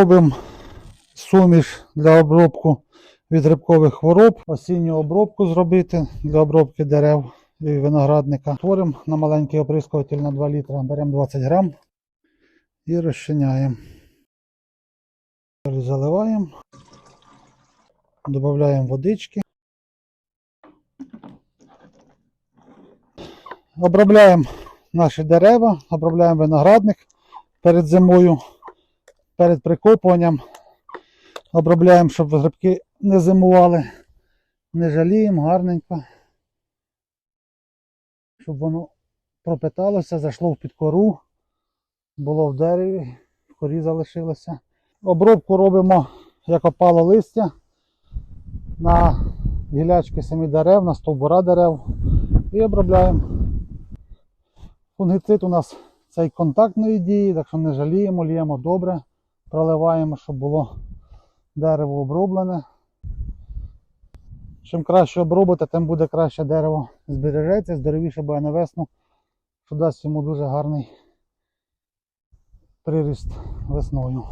Робимо суміш для обробку від грибкових хвороб, осінню обробку зробити для обробки дерев і виноградника. Творимо на маленький оприскуватель на 2 літра, беремо 20 грам і розчиняємо. Заливаємо, додаємо водички. Обробляємо наші дерева, обробляємо виноградник перед зимою, перед прикопуванням. Обробляємо, щоб грибки не зимували. Не жаліємо гарненько. Щоб воно пропиталося, зайшло в підкору, було в дереві, в корі залишилося. Обробку робимо, як опало листя на гілячки самі дерев, на стовбура дерев і обробляємо. Фунгицид у нас цей контактної дії, так що не жаліємо, ліємо добре, проливаємо, щоб було дерево оброблене. Чим краще обробити, тим буде краще дерево збережеться, здоровіше буде на весну, що дасть йому дуже гарний приріст весною.